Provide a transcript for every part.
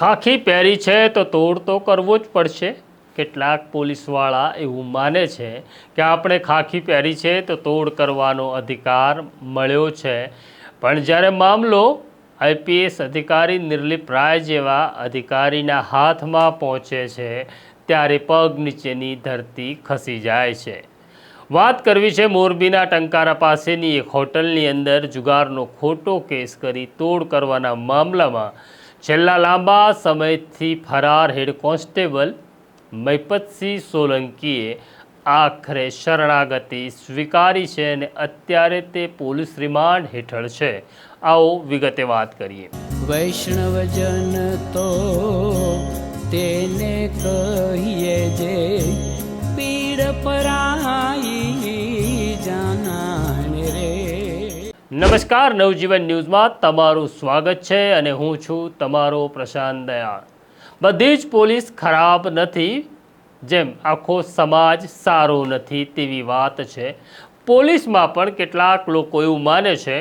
ખાખી પહેરી છે તો તોડ તો કરવો જ પડશે. કેટલાક પોલીસવાળા એવું માને છે કે આપણે ખાખી પહેરી છે તો તોડ કરવાનો અધિકાર મળ્યો છે. પણ જ્યારે મામલો આઈપીએસ અધિકારી નિર્લિપ રાય જેવા અધિકારીના હાથમાં પહોંચે છે, ત્યારે પગ નીચેની ધરતી ખસી જાય છે. વાત કરવી છે મોરબીના ટંકારા પાસેની એક હોટલની અંદર જુગારનો ખોટો કેસ કરી તોડ કરવાના મામલામાં છેલ્લા લાંબા સમયથી ફરાર હેડ કોન્સ્ટેબલ મૈપતસિંહ સોલંકીએ આખરે શરણાગતિ સ્વીકારી છે અને અત્યારે તે પોલીસ રિમાન્ડ હેઠળ છે. આવો વિગતે વાત કરીએ. વૈષ્ણવજન તો તેને કહીએ જે પીડ પરાઈ નમસ્કાર, નવજીવન ન્યૂઝમાં તમારું સ્વાગત છે અને હું છું તમારો પ્રશાંત દયાળ. બધી જ પોલીસ ખરાબ નથી, જેમ આખો સમાજ સારો નથી તેવી વાત છે. પોલીસમાં પણ કેટલાક લોકો એવું માને છે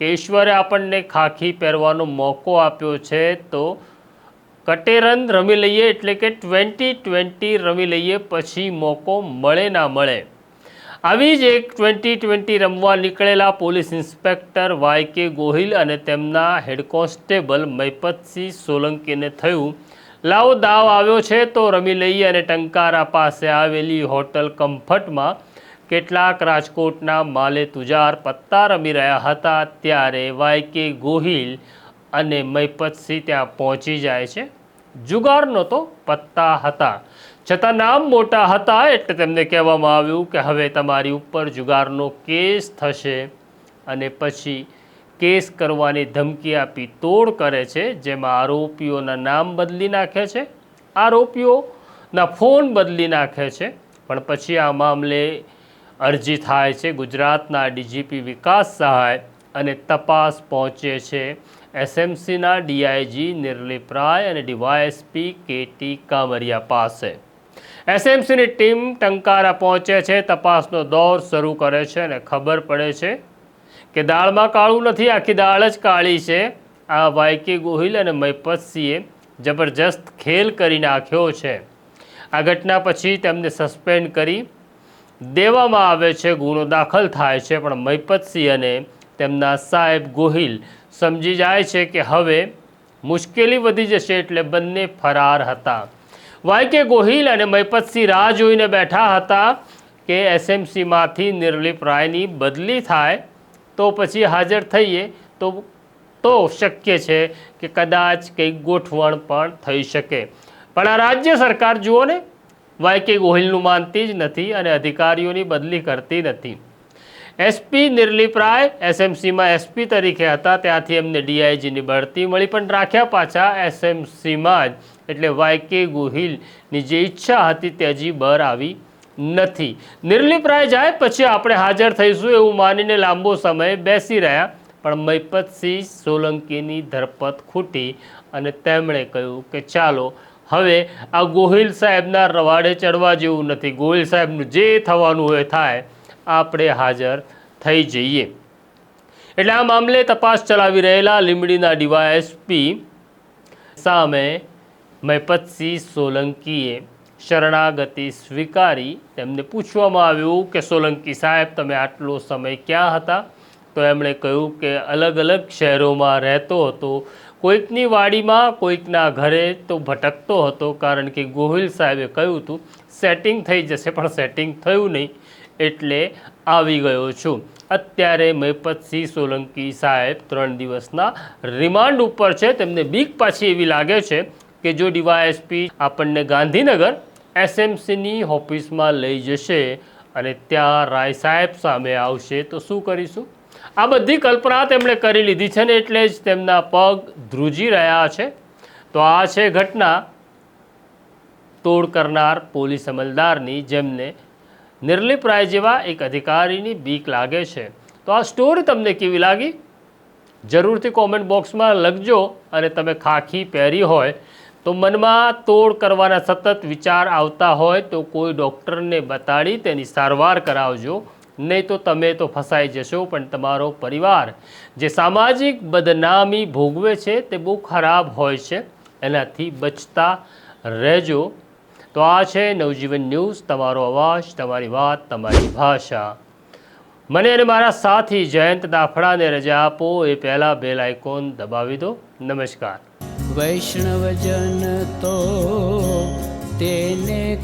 કે ઈશ્વરે આપણને ખાખી પહેરવાનો મોકો આપ્યો છે તો કટેરન રમી લઈએ એટલે કે ટ્વેન્ટી ટ્વેન્ટી રમી લઈએ પછી મોકો મળે ના મળે. આવી જ એક ટ્વેન્ટી ટ્વેન્ટી રમવા નીકળેલા પોલીસ ઇન્સ્પેક્ટર વાય કે ગોહિલ અને તેમના હેડ કોન્સ્ટેબલ મૈપતસિંહ સોલંકીને થયું, લાવો દાવ આવ્યો છે તો રમી લઈએ અને ટંકારા પાસે આવેલી હોટલ કમ્ફર્ટમાં કેટલાક રાજકોટના માલે તુજાર પત્તા રમી રહ્યા હતા ત્યારે વાય કે ગોહિલ અને મૈપતસિંહ ત્યાં પહોંચી જાય છે. જુગારનો તો પત્તા હતા. છતાં નામ મોટા હતા એટલે તેમને કહેવામાં આવ્યું કે હવે તમારી ઉપર જુગારનો કેસ થશે અને પછી કેસ કરવાની ધમકી આપી તોડ કરે છે, જેમાં આરોપીઓના નામ બદલી નાખે છે, આરોપીઓના ફોન બદલી નાખે છે. પણ પછી આ મામલે અરજી થાય છે, ગુજરાતના ડીજીપી વિકાસ સહાય અને તપાસ પહોંચે છે. એસએમસીના ડીઆઈજી નિર્લિપ રાય અને ડીવાયએસપી કેટી કામરિયા પાસે. એસએમસીની ટીમ ટંકારા પહોંચે છે, તપાસનો દોર શરૂ કરે છે અને ખબર પડે છે કે દાળમાં કાળું નથી, આખી દાળ જ કાળી છે. આ વાયકી ગોહિલ અને મૈપતસિંહે જબરજસ્ત ખેલ કરી નાખ્યો છે. આ ઘટના પછી તેમને સસ્પેન્ડ કરી દેવામાં આવે છે, ગુનો દાખલ થાય છે, પણ મૈપતસિંહ અને તેમના સાહેબ ગોહિલ સમજી જાય છે કે હવે મુશ્કેલી વધી જશે એટલે બંને ફરાર હતા. વાયકે ગોહિલ અને મૈપતસિંહ રાહ જોઈને બેઠા હતા કે એસએમસીમાંથી નિર્લિપ રાયની બદલી થાય તો પછી હાજર થઈએ તો તો શક્ય છે કે કદાચ કંઈક ગોઠવણ પણ થઈ શકે. પણ આ રાજ્ય સરકાર જુઓ ને વાય કે ગોહિલનું માનતી જ નથી અને અધિકારીઓની બદલી કરતી નથી. એસપી નિર્લિપરાય એસએમસીમાં એસપી તરીકે હતા. ત્યાંથી એમને ડીઆઈજીની બઢતી મળી પણ રાખ્યા પાછા એસએમસીમાં જ. એટલે વાયકે ગોહિલની જે ઈચ્છા હતી તે હજી બહાર આવી નથી. નિર્લિપરાય જાય પછી આપણે હાજર થઈશું એવું માનીને લાંબો સમય બેસી રહ્યા. પણ મૈપતસિંહ સોલંકીની ધરપત ખૂટી અને તેમણે કહ્યું કે ચાલો, હવે આ ગોહિલ સાહેબના રવાડે ચડવા જેવું નથી. ગોહિલ સાહેબનું જે થવાનું હોય થાય. આપણે હાજર થઈ જઈએ. એટલે આ મામલે તપાસ ચલાવી રહેલા લીંબડીના ડીવાયએસપી સામે મૈપતસિંહ સોલંકીએ શરણાગતિ સ્વીકારી. તેમને પૂછવામાં આવ્યું કે, સોલંકી સાહેબ, તમે આટલો સમય ક્યાં હતા? તો એમણે કહ્યું કે, અલગ અલગ શહેરોમાં રહેતો હતો. કોઈકની વાડીમાં, કોઈકના ઘરે તો ભટકતો હતો, કારણ કે ગોહિલ સાહેબે કહ્યું હતું, સેટિંગ થઈ જશે. પણ સેટિંગ થયું નહીં. એટલે આવી ગયો છું. અત્યારે મૈપતસિંહ સોલંકી સાહેબ ત્રણ દિવસના રિમાન્ડ ઉપર છે. તેમને બીક પાછી એવી લાગે છે કે જો ડીવાયએસપી આપણને ગાંધીનગર એસએમસીની ઓફિસમાં લઈ જશે અને ત્યાં રાય સાહેબ સામે આવશે, તો શું કરીશું? આ બધી કલ્પના તેમણે કરી લીધી છે ને એટલે જ તેમના પગ ધ્રુજી રહ્યા છે. તો આ છે ઘટના. તોડ કરનાર પોલીસ અમલદારની જેમને નિર્લિપ રાય જેવા એક અધિકારીની બીક લાગે છે. તો આ સ્ટોરી તમને કેવી લાગી? જરૂરથી કોમેન્ટ બોક્સમાં લખજો અને તમે ખાખી પહેરી હોય તો મનમાં તોડ કરવાના સતત વિચાર આવતા હોય તો કોઈ ડૉક્ટરને બતાડી તેની સારવાર કરાવજો. નહીં તો તમે તો ફસાઈ જશો, પણ તમારો પરિવાર જે સામાજિક બદનામી ભોગવે છે તે બહુ ખરાબ હોય છે. એનાથી બચતા રહેજો. તો આ છે નવજીવન ન્યૂઝ. તમારો અવાજ, તમારી વાત, તમારી ભાષા. મને અને મારા સાથી જયંત દાફડાને રજા આપો. એ પહેલાં બેલ આઇકોન દબાવી દો. નમસ્કાર. વૈષ્ણવજન તો તેને